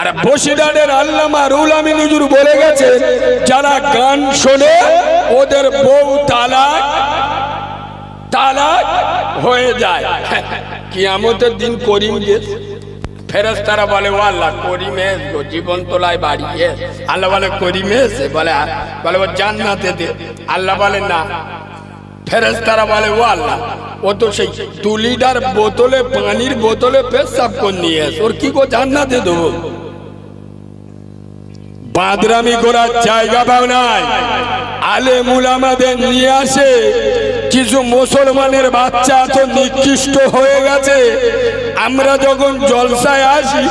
আর বসিরহাটের আল্লামা রুল আমিন হুজুর বলে গেছে, যারা গান শোনে, ওদের বউ তালাক তালাক হয়ে যায়। কিয়ামতের দিন করিম যে ফেরেস্তারা বলে ও আল্লাহ করিমে জীবন তোলায় বাড়ি আল্লাহ বলে, করিমে বলে বলে, ও জান্নাতে দে। আল্লাহ বলে, না। ফেরেস্তারা বলে, ও আল্লাহ, ও তো সেই দু লিটার বোতলে, পানির বোতলে পেশাব করে নিয়ে এস, ওর কি গো জান্নাতে দেবো? বাদরামি করার জায়গা পাও নাই। আলে মুলামাদের নিয়ে আসে। কিছু মুসলমানের বাচ্চা তো নিকৃষ্ট হয়ে গেছে। আমরা যখন জলসায় আসি,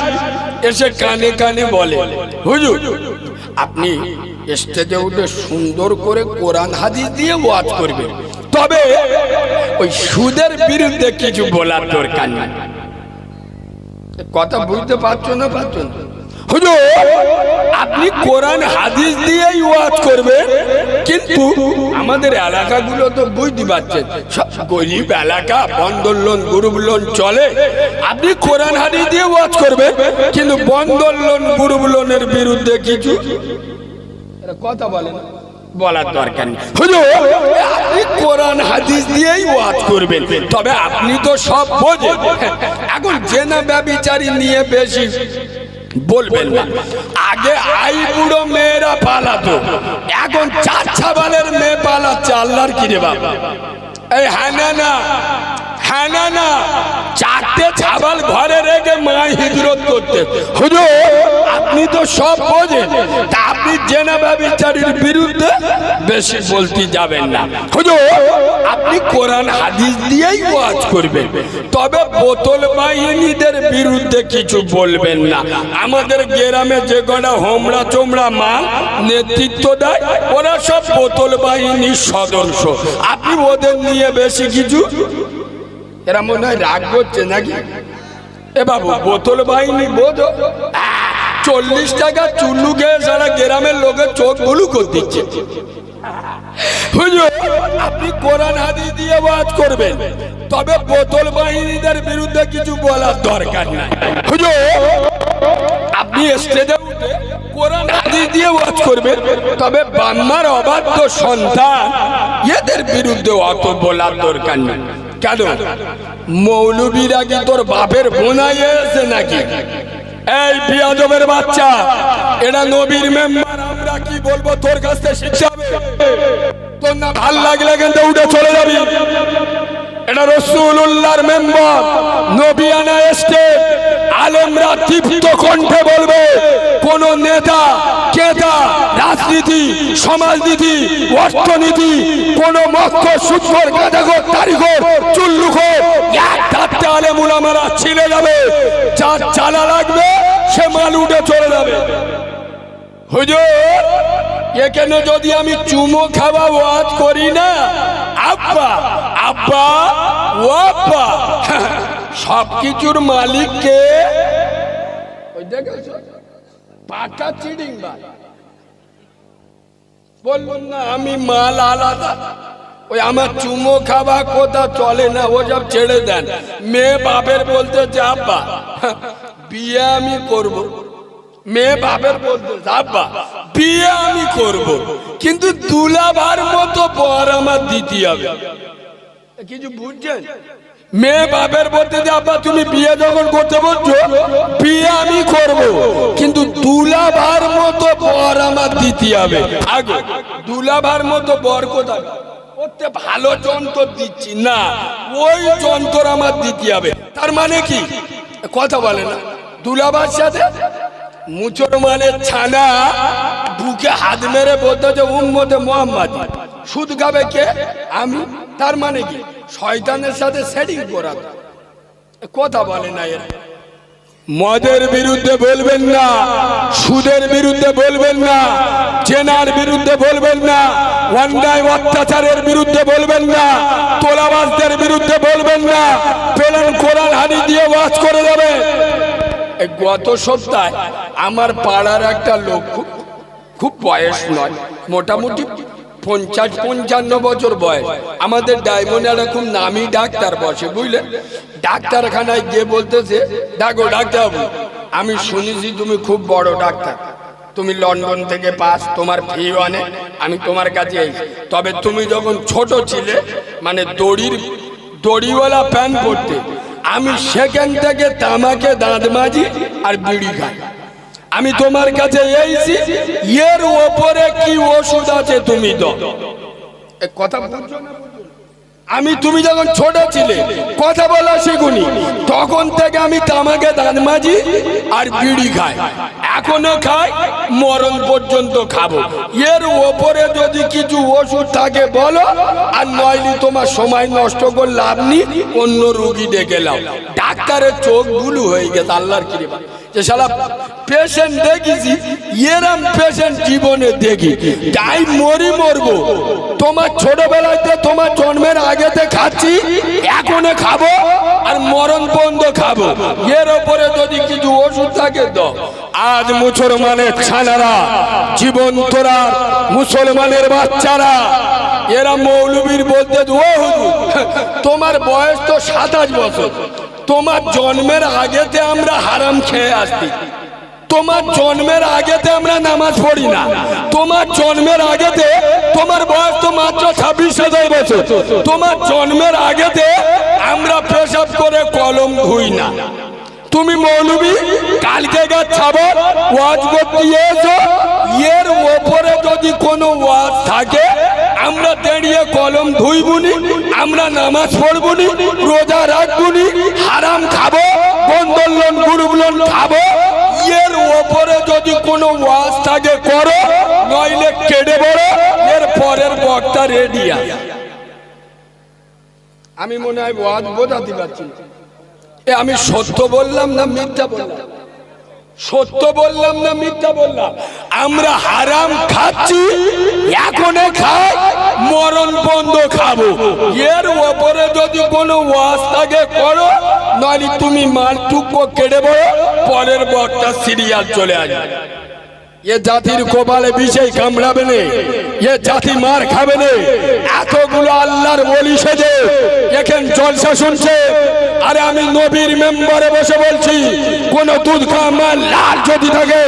এসে কানে কানে বলে, হুজুর, আপনি স্টেজে উঠে সুন্দর করে কোরআন হাদিস দিয়ে ওয়াজ করবেন। তবে ওই সুদের বিরুদ্ধে কিছু বলার দরকার নেই। কথা বুঝতে পারছ না পারছ না? আপনি কোরআন, হাদিস দিয়েই ওয়াজ করবেন, কিন্তু আমাদের এলাকাগুলো তো বুঝতে পারছেন, সব গরিব এলাকা বন্দর লোন, গ্রুপ লোন চলে। আপনি কোরআন, হাদিস দিয়ে ওয়াজ করবেন, কিন্তু বন্দর লোন, গ্রুপ লোনের বিরুদ্ধে কিছু কথা বলে না। বলার দরকার নেই। আপনি কোরআন হাদিস দিয়েই ওয়াজ করবেন। তবে আপনি তো সব বোঝেন। এখন জেনা ব্যবিচারী নিয়ে বেশি বলবেন না। আগে আই বুড়ো মেয়েরা পালাতো। এখন চার ছাবালের মেয়ে পালাচ্ছে, আল্লাহর কিরে বাবা এই হ্যাঁ না না। হ্যাঁ না চারটে ছাবাল ঘরে রেখে মা হিজরত করতে। হুজুর, আপনি তো সব বোঝেন, তা আপনি জেনা ব্যবচারীর বিরুদ্ধে বেশি বলতে যাবেন না। হুজুর, আপনি কোরআন, হাদিস দিয়েই ওয়াজ করবেন। তবে বোতল বাহিনীদের বিরুদ্ধে কিছু বলবেন না। আমাদের গ্রামে যে কটা হোমড়া চোমড়া মা নেতৃত্ব দেয়, ওরা সব বোতল বাহিনীর সদস্য। আপনি ওদের নিয়ে বেশি কিছু এরা মনে হয় রাগ করছে নাকি? এ বাবু, বোতল বাহিনী বোধ চল্লিশ টাকা চুল্লু খেয়ে সারা গ্রামের লোকের চোখ বুলু করে দিচ্ছে। বোতল বাহিনীদের বিরুদ্ধে কিছু বলার দরকার আপনি হাদিস দিয়ে করবেন, তবে বান্নার অবাধ্য সন্তান এদের বিরুদ্ধে অত বলার দরকার নেই। কেন? মৌলবীরা কি তোর বাপের বোনাই এসে নাকি? এই বিয়াদবের বাচ্চা এটা নবীর মেম্বার, আমরা কি বলব তোর কাছ থেকে শিখতে হবে? তোর না ভালো লাগলে কিন্তু উঠে চলে যাবি। এটা রসুল্লাহর মেম্বার নবিয়ানা স্টেট আলেমরা তীব্র কণ্ঠে বলবে, কোন নেতা রাজনীতি, সমাজনীতি, অর্থনীতি, কোন মক্ষ সূত্র গাঁজাগর তারিখর চুল্লুখর, এক ধারতে আলেম উলামারা ছিলে যাবে। যার চালা লাগবে, সে মাল উঠে চলে যাবে। হুজুর, এখানে যদি আমি চুমো খাওয়া ওয়াজ করি না, আব্বা আব্বা, ও আব্বা, সব কিছুর মালিক কে? ওই দেখেছ? পাটা চিডিং ভাই বলবেন না, আমি মাল আলাদা। ওই আমার চুমো খাওয়া কোথা চলে না, ও সব ছেড়ে দেন। মেয়ে বাপের বলতে যে, আব্বা, বিয়ে আমি করব। মেয়ে বাপের বলতে আব্বা, বিয়ে আমি করব। কিন্তু দুলাভার মতো বর আমার দিতে হবে। কিছু বুঝছেন? মেয়ে বাপের বলতে যে আব্বা তুমি বিয়ে যখন করতে বলছো, বিয়ে আমি করব। কিন্তু দুলাভার মতো বর আমার দিতে হবে। আগে, দুলাভার মতো বর কোথায়? করতে ভালো যন্ত্র দিচ্ছি না, ওই যন্ত্র আমার দিতে হবে। তার মানে কি? কথা বলে না। দুলাভার সাথে মুসলমানের ছানা বুকে হাত মেরে বলতে যে উম্মতে মোহাম্মদ। সুদ খাবে কে? আমি। তার মানে কি? শয়তানের সাথে সেটিং করা। কথা বলে না এরা। মদের বিরুদ্ধে বলবেন না সুদের বিরুদ্ধে বলবেন না চেনার বিরুদ্ধে বলবেন না অন্যায় অত্যাচারের বিরুদ্ধে বলবেন না তোলাবাসদের বিরুদ্ধে বলবেন না পেলেন কোরআন হানি দিয়ে ওয়াজ করে যাবে। এই গত সপ্তাহে আমার পাড়ার একটা লোক খুব বয়স নয় মোটামুটি পঞ্চাশ, পঞ্চান্ন বছর বয়স। আমাদের ডায়মন্ডারা খুব নামি ডাক্তার বসে বুঝলেন ডাক্তারখানায় গিয়ে বলতেছে ডাকো ডাক্তারবাবু আমি শুনেছি তুমি খুব বড় ডাক্তার। তুমি লন্ডন থেকে পাস, তোমার ফি অনেক আমি তোমার কাছে তবে তুমি যখন ছোট ছিলে মানে দড়ির, দড়িওয়ালা প্যান্ট পরতে, আমি সেখান থেকে তামাকে দাঁত মাজি আর বিড়ি খাই। আমি তোমার কাছে এইছি এর ওপরে কি ওষুধ আছে তুমি তো কথা বুঝছ না আমি তুমি যখন ছোট ছিলে কথা বলা শিখুনি। তখন থেকে আমি তামাকে দাঁত মাজি আর বিড়ি খাই। এখনও খাই মরণ পর্যন্ত খাব। এর ওপরে যদি কিছু ওষুধ থাকে বলো আর নইলে তোমার সময় নষ্ট করে লাভ নি অন্য রুগী ডেকে লাও ডাক্তারের চোখ গুলু হয়ে গেছে আল্লাহর কৃপা যে শালা পেশেন্ট দেখেছি, এরম পেশেন্ট জীবনে দেখি। তাই মরি মরবো। তোমার ছোটবেলাতে তোমার জন্মের আগেতে খাচ্ছি এখনও খাব আর মরণ বন্ধ খাব। এর ওপরে যদি কিছু ওষুধ থাকে তো। আজ মুসলমানের ছানারা, জীবন্তরা, মুসলমানের বাচ্চারা, এরা মৌলবীর বলতে তোমার বয়স তো সাতাশ বছর। তোমার জন্মের আগেতে আমরা হারাম খেয়ে আসছি। তোমার জন্মের আগেতে আমরা নামাজ পড়ি না। তোমার জন্মের আগেতে তোমার বয়স তো মাত্র ছাব্বিশ হাজার বছর। তোমার জন্মের আগেতে আমরা পেশাব করে কলম ধুই না। তুমি মৌলবি, কালকে গাছ ছাবো, ওয়াজ করতে এসো। এর ওপরে যদি কোনো ওয়াজ থাকে ধুইবুনি, আমরা নামাজ পড়বুনি, রোজা রাখবুনি, হারাম খাব বন্ধন লোন খাব। এর ওপরে যদি কোনো ওয়াজ থাকে, করো, নইলে কেটে বড় এর পরের বক্তা রেডি আমি মনে হয় ওয়াজ বোঝাতে পারছি এ আমি সত্য বললাম না মিথ্যা বললাম? সত্য বললাম না মিথ্যা বললাম? আমরা হারাম খাচ্ছি এখনও খাই, মরণ বন্ধ খাব। এর ওপরে যদি কোনো ওয়াজ থাকে, করো। নাহলে তুমি মাল টুকো কেটে বড় পরের বক্তা সিরিয়াল চলে আসবে। এ জাতির কোপালে বিষে কামড়াবে নে, এ জাতি মার খাবে নে। এতগুলো আল্লাহর বলি সেজে এখানে জলসা শুনছে আরে আমি নবীর মেম্বারে বসে বলছি, কোন দুধ খামার লাল যদি থাকে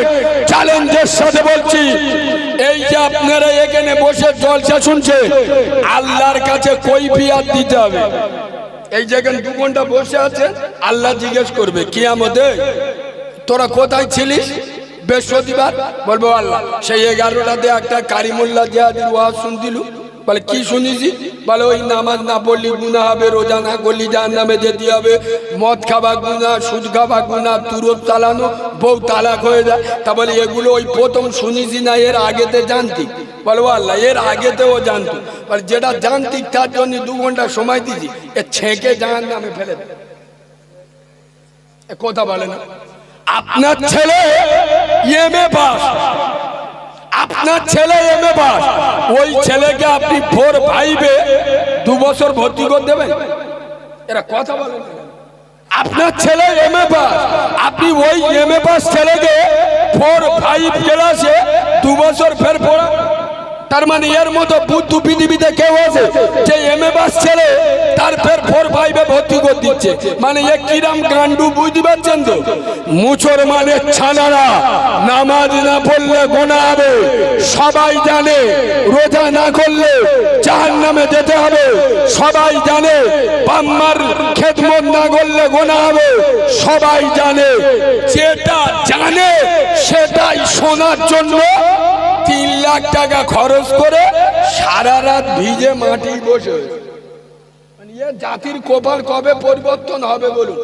চ্যালেঞ্জের সাথে বলছি। এই যে আপনারা এখানে বসে জলসা শুনছে, আল্লাহর কাছে কই বিয়ার দিতে হবে। এই যেখানে দু ঘণ্টা বসে আছে, আল্লাহ জিজ্ঞেস করবে, কিয়ামতে তোরা কোথায় ছিলিস? বৃহস্পতিবার। বলব, আল্লাহ, সেই এগারোটা এগারোটাতে একটা কারিমুল্লা জিয়াদির ওয়াজ শুনতিলু। বলে, কি শুনিছি বলে, ওই নামাজ না পড়লি গুণা হবে, রোজা না করলি যার নামে যেতে হবে। মদ খাবা গুণা সুদ খাবা গুণা তুরত চালানো বউ তালাক হয়ে যায়। তা বলে, এগুলো ওই প্রথম শুনিছি না, এর আগেতে জানতি? বলব আল্লাহ, এর আগেতেও জানতো। বলে, যেটা জানতি তার জন্য দু ঘণ্টা সময় দিছি এ ছেঁকে জাহান নামে ফেলে কথা বলে না। আপনার ছেলে এমএ পাস। আপনার ছেলে এম এ পাস। ওই ছেলেকে আপনি ফোর ফাইভে দু বছর ভর্তি করে দেবেন। এরা কথা বলেন আপনার ছেলে এম এ পাস। আপনি ওই এম এ পাস ছেলেকে ফোর ফাইভ ক্লাসে দু বছর ফের পড়া তার মানে এর মতো বুদ্ধু পৃথিবীতে কেউ আছে যে এম এ বাস ছেলে তার ফের ফোর ফাইভে ভর্তি করে দিচ্ছে। মানে এ কিরাম গান্ডু, বুঝতে পারছেন তো? মুচর মানে ছানারা, নামাজ না পড়লে গোনা হবে। সবাই জানে রোজা না করলে জাহান নামে যেতে হবে। সবাই জানে বাম্মার খেদমত না করলে গোনা হবে। সবাই জানে, যেটা জানে সেটাই শোনার জন্য লাখ টাকা খরচ করে সারা রাত ভিজে মাটি বসে। মানে জাতির কপাল কবে পরিবর্তন হবে বলুন?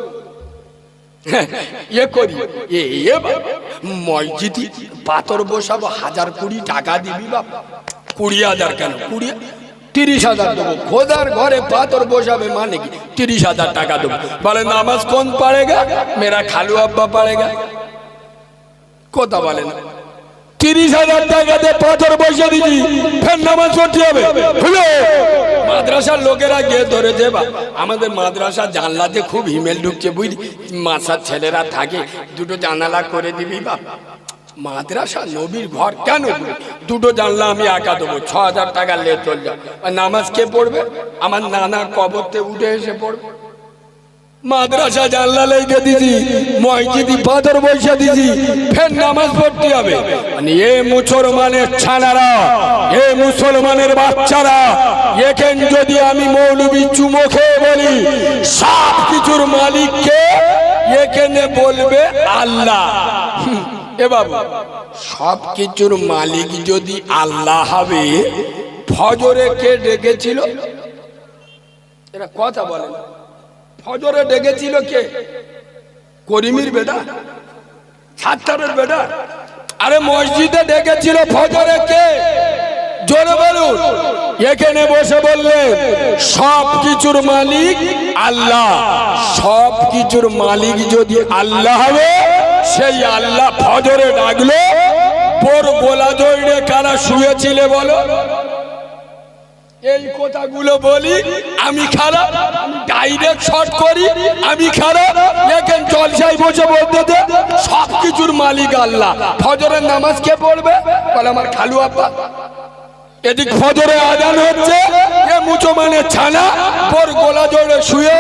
কুড়ি হাজার কেন? তিরিশ হাজার দেবো। খোদার ঘরে পাথর বসাবে মানে কি? তিরিশ হাজার টাকা দেবো। বলে, নামাজ কোন পারেগা মেরা খালু আব্বা পারেগা কথা বলে না। তিরিশ হাজার টাকাতে পাথর বসে দিছি ফের নামাজ পড়তে হবে। মাদ্রাসার লোকেরা গিয়ে ধরেছে, বা আমাদের মাদ্রাসা জানলাতে খুব হিমেল ঢুকছে, বুঝলি? মাসার ছেলেরা থাকে, দুটো জানালা করে দিবি, বা মাদ্রাসা নবীর ঘর কেন? দুটো জানলা আমি একা দেবো, ছ হাজার টাকা লে চল যাও নামাজ কে পড়বে? আমার নানা কবরতে উঠে এসে পড়বে। মাদ্রাসা জানলা লেগে দিছি, মসজিদি পাথর বৈশা দিছি, ফের নামাজ পড়তে হবে। মানে এ মুসলমানের ছানারা, এ মুসলমানের বাচ্চারা এখান যদি আমি মৌলবী চুমো খেয়ে বলি, সব কিছুর মালিককে এখানে বলবে আল্লাহ। এ বাবু, সব কিছুর মালিক যদি আল্লাহ হবে, ফজরে কে ডেকেছিল? এরা কথা বলে না। ফজরে ডেকেছিল কে? করিমির বেটা? সাত্তারের বেটা? আরে মসজিদে ডেকেছিল ফজরে কে? জোরে বলুন। এখানে বসে বললেন সব কিছুর মালিক আল্লাহ। সব কিছুর মালিক যদি আল্লাহ হবে, সেই আল্লাহ ফজরে ডাকলো। পোর গোলা দৌড়ে কারা শুয়েছিলে বলো? এই কথাগুলো বলি আমি খারাপ আমি ডাইরেক্ট শর্ট করি আমি খারাপ এখন জলসাই বসে বলতে দে সব কিছুর মালিক আল্লাহ। ফজরের নামাজ কে পড়বে? বলে আমার খালু আব্বা। এদিক ফজরে আজান হচ্ছে এ মুচো মানে ছানা পর গোলা জোড়ে শুয়ে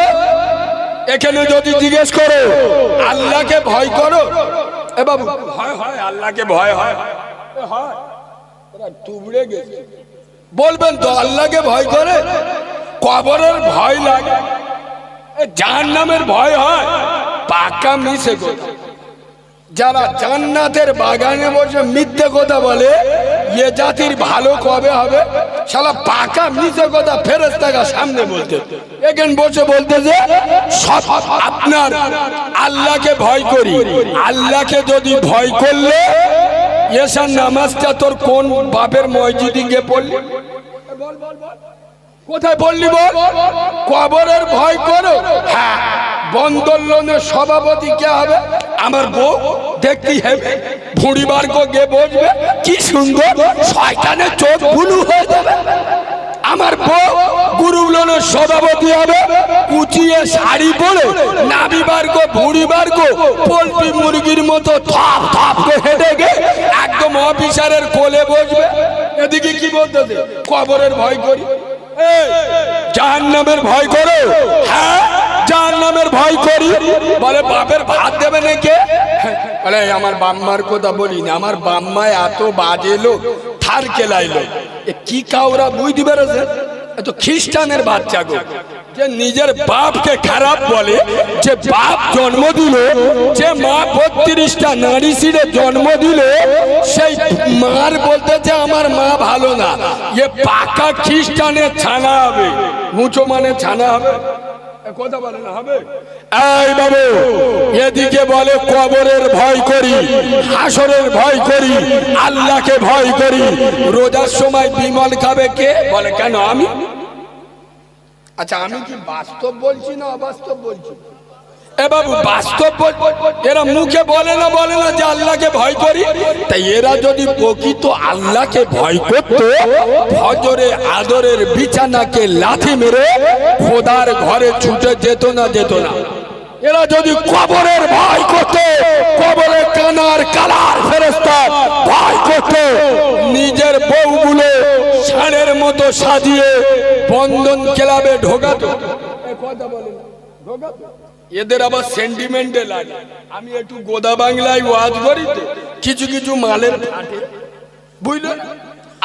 এখানে যদি জিজ্ঞেস করো আল্লাহকে ভয় করো? এ বাবু ভয় হয় আল্লাহকে ভয় হয়। হয়। টুবড়ে গেছে। বলবেন তো, আল্লাহকে ভয় করে? কবরের ভয় লাগে। জাহান নামের ভয় হয়। পাকা মিশে কথা। যারা জান্নাতের বাগানে বসে মিথ্যে কথা বলে, এ জাতির ভালো কবে হবে? শালা পাকা মিথ্যে কথা ফেরত টাকা সামনে বলতে। এখানে বসে বলতে যে আপনার আল্লাহকে ভয় করি। আল্লাহকে যদি ভয় করলে এসার নামাজটা তোর কোন বাপের মসজিদে গিয়ে পড়লি? কোথায় বললি বল? কবরের ভয় করো। হ্যাঁ বন্দর লোনের সভাপতি কে হবে? আমার বউ দেখতে হবে। ভুঁড়ি গে বসবে। কি সুন্দর, শয়তানের চোখ ভুলু হয়ে যাবে। আমার বউ গুরু লোনের সভাপতি হবে, কুচিয়ে শাড়ি পরে নাবি বার্গ ভুড়ি বার্গ, পোলট্রি মুরগির মতো থপ থপ হেঁটে গে একদম অফিসারের কোলে বসবে। এদিকে কি বলতেছে? কবরের ভয় করি। জাহান নামের ভয় করো। হ্যাঁ নামের ভয় করি। বলে, বাপের ভাত দেবে নাকি? বলে, আমার বাম্মার কথা বলি না। আমার বাম্মায় এত বাজে লোক, থার কেলাইলো কি কাউরা বুঝতে পেরেছে? তো খ্রিস্টানের বাচ্চা গো। যে নিজের বাপকে খারাপ বলে, যে বাপ জন্ম দিল, যে মা বত্রিশটা নারী সিঁড়ে জন্ম দিল, সেই মার বলতেছে আমার মা ভালো না। এ পাকা খ্রিস্টানের ছানা হবে। মুচো মানে ছানা হবে। কথা বলে না হবে? এই বাবু এদিকে বলে কবরের ভয় করি হাসরের ভয় করি আল্লাহকে ভয় করি। রোজার সময় বিমল খাবে কে? বলে কেন আমি? আচ্ছা আমি কি বাস্তব বলছি না অবাস্তব বলছি? এ বাস্তব এরা মুখে বলে না বলে না যে আল্লাহকে ভয় করি। তাই এরা যদি প্রকৃত আল্লাহকে ভয় করত ফজরে আদরের বিছানাকে লাথি মেরে খোদার ঘরে ছুটে যেত না যেত না। এরা যদি কবরের ভয় করত কবরে কানার কালার ফেরস্তা ভয় করত নিজের বউগুলো ষাঁড়ের মতো সাজিয়ে বন্ধন ক্লাবে ঢোকাতো। কথা বলে না, ঢোকাতো। এদের আবার সেন্টিমেন্টে লাগে আমি একটু গোদা বাংলায় ওয়াজ করি তো, কিছু কিছু মালের বুঝলেন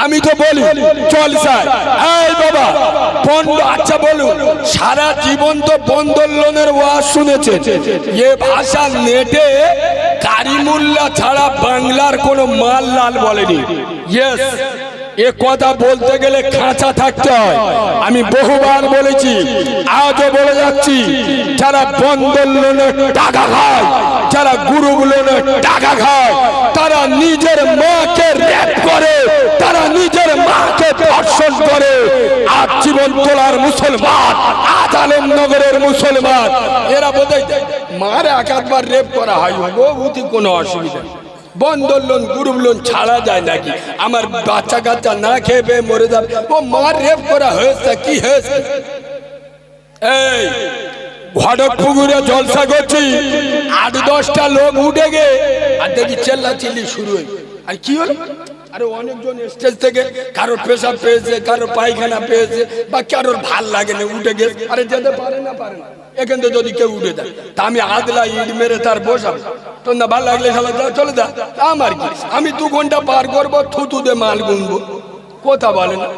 আমি তো বলি, চল স্যার। এই বাবা, বন্ধ আচ্ছা বলুন, সারা জীবন তো লোনের ওয়াজ শুনেছে এ ভাষা নেটে কারিমুল্লা ছাড়া বাংলার কোনো মাল লাল বলেনি। ইয়েস এ কথা বলতে গেলে খাঁচা থাকতে হয়। আমি বহুবার বলেছি, আজও বলে যাচ্ছি, যারা বন্দর লোনের টাকা খায়, যারা গুরু লোনের টাকা খায়, তারা নিজের মাকে র্যাপ করে, তারা নিজের মাকে ধর্ষণ করে। আজ জীবন তোলার মুসলমান, আজ আলমনগরের মুসলমান। এরা বোধহয় মার এক একবার রেপ করা হয় বহুতি কোনো অসুবিধা বন্দর লোন গ্রুপ লোন ছাড়া যায় নাকি? আমার বাচ্চা কাচ্চা না খেয়ে পেয়ে মরে যাবে। ও মার রেপ করা হয়েছে, কি হয়েছে? এই, ঘটক পুকুরে জলসা করছি। আট দশটা লোক উঠে গে আর দেখি চেল্লা চিল্লি শুরু হয়ে আর কি হলো? আরে অনেকজন স্টেজ থেকে কারোর পেশাব পেয়েছে, কারোর পায়খানা পেয়েছে, বা কারোর ভালো লাগে না উঠে গেছে। আরে যেতে পারে না পারে না। এখান থেকে যদি কেউ উঠে দেয় তা আমি আদলা ইট মেরে তার বসাবো। তোর না, ভালো লাগলে যা, চলে যা। আমার কি? আমি দু ঘণ্টা পার করব, থুতু দিয়ে মাল গুনবো। কথা বলে না।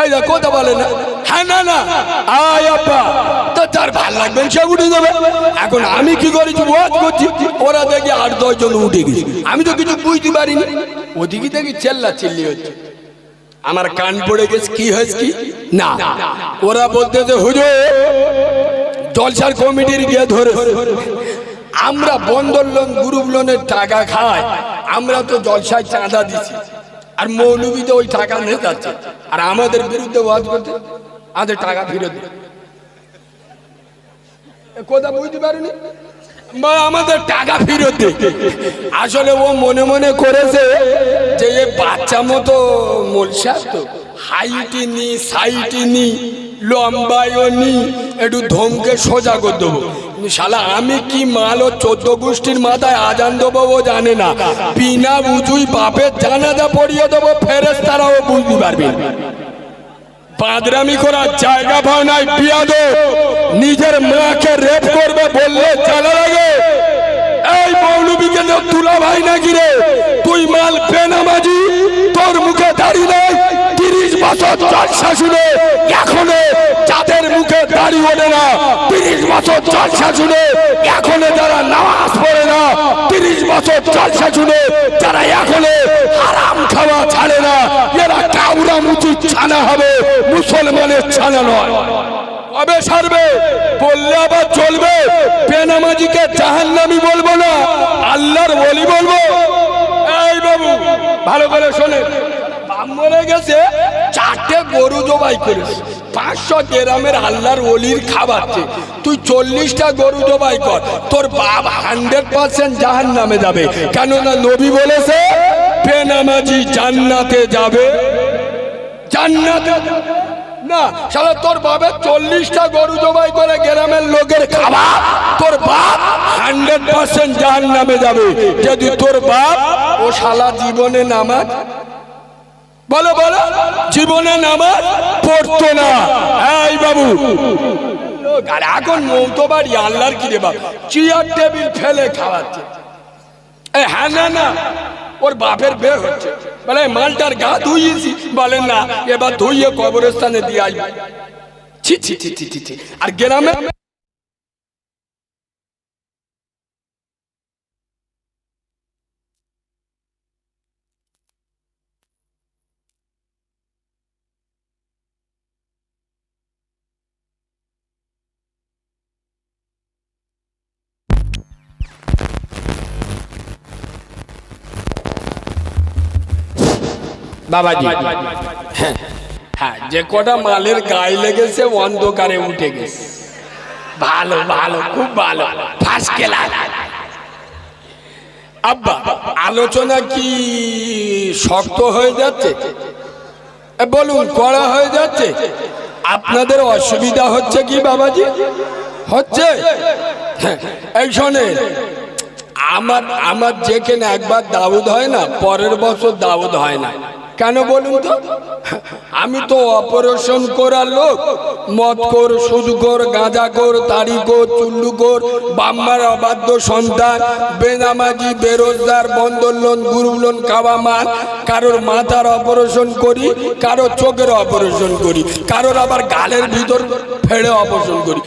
এই কথা বলে না। হ্যাঁ না না। আয় তো তার ভালো লাগবে, সে উঠে যাবে। এখন আমি কি করেছি? ওয়াজ করছি, ওরা দেখি আট, দশ জন উঠে গেছে। আমি তো কিছু বুঝতে পারিনি। ওদিকে দেখি চেল্লা চিল্লি হচ্ছে। আমার কান পড়ে গেছে, কি হয়েছে কি? না। ওরা বলতেছে, হুজুর জলসার কমিটির গিয়ে ধরে আমরা বন্দর লোন, গ্রুপ লোনের টাকা খাই, আমরা তো জলসায় চাঁদা দিছি। আর মৌলবীতে ওই টাকা নিয়ে যাচ্ছে। আর আমাদের বিরুদ্ধে ওয়াজ করতে আমাদের টাকা ফিরে দিন কথা বুঝতে পারিনি? আমাদের টাকা ফিরত আসলে ও মনে মনে করেছে যে বাচ্চা মতো মলসা তো। হাইটি নি সাইটি নি নি একটু ধমকে সোজা করে দেবো। শালা, আমি কি চোদ্দ গোষ্ঠীর মাথায় আজান দেবো ও জানে না। বিনা বাপের জানাজা পড়িয়ে দেবো ফেরেস তারাও বুঝতে পারবে না। করার জায়গা পাও নাই নিজের মাকে রেপ করবে বললে জ্বালা লাগে। এই তুলা ভাই নাকি রে? তুই মাল বেনামাজি তোর মুখে দাঁড়িয়ে নেই। বছর জলসা শুনে এখনও যাদের মুখে দাড়ি ওঠে না, তিরিশ বছর জলসা শুনে এখনও যারা নামাজ পড়ে না, তিরিশ বছর জলসা শুনে যারা এখনও হারাম খাওয়া ছাড়ে না, এরা কাউরা মুচি ছানা হবে, মুসলমানের ছানা নয়। কবে সারবে বললে আবার চলবে। বেনামাজিকে জাহান্নামি বলব না, আল্লাহর বলি বলব। এই বাবু, ভালো করে শোনে বাপ গেছে, চারটে গরু জবাই করেছে। পাঁচশো গ্রামের আল্লাহর অলির খাবারছে তুই চল্লিশটা গরু জবাই কর, তোর বাপ হান্ড্রেড পার্সেন্ট জাহান নামে যাবে। কেননা নবী বলেছে, বেনামাজি জান্নাতে যাবে। জান্নাতে না, শালা, তোর বাপের চল্লিশটা গরু জবাই করে গ্রামের লোকের খাবার, তোর বাপ হান্ড্রেড পার্সেন্ট জাহান নামে যাবে। যদি তোর বাপ ও শালা জীবনে নামাজ বলো বলো। জীবনে নামাজ পড়তো না। এই বাবু। আর এখন বাড়ি আল্লাহর কি চেয়ার টেবিল ফেলে খাওয়াচ্ছে। হ্যাঁ না না। ওর বাপের বে হচ্ছে। বলে মালটার গা ধুইয়েছি। বলেন না, এবার ধুইয়ে কবরস্থানে দিয়ে ছি ছি ছি ছি ছি ছি। আর গ্রামে বাবাজি। হ্যাঁ যে কটা মালের গায়ে লেগেছে অন্ধকারে উঠে গেছে। ভালো ভালো খুব ভালো। ফার্স্ট আব্বা আলোচনা কি শক্ত হয়ে যাচ্ছে? বলুন কড়া হয়ে যাচ্ছে? আপনাদের অসুবিধা হচ্ছে কি বাবাজি? হচ্ছে? হ্যাঁ, এই শোনেন আমার আমার যেখানে একবার দাউদ হয় না পরের বছর দাউদ হয় না। কেন বলুন তো? আমি তো অপারেশন করার লোক। মদ কর, সুদ কর, গাঁজা কর তাড়ি কর, চুল্লু কর, বাম্মার অবাধ্য সন্তান, বেনামাজি, বেরোজগার বন্দর লোন গুরু লোন খাওয়া মাল কারোর মাথার অপারেশন করি, কারোর চোখের অপারেশন করি, কারোর আবার গালের ভিতর ফেড়ে অপারেশন করি।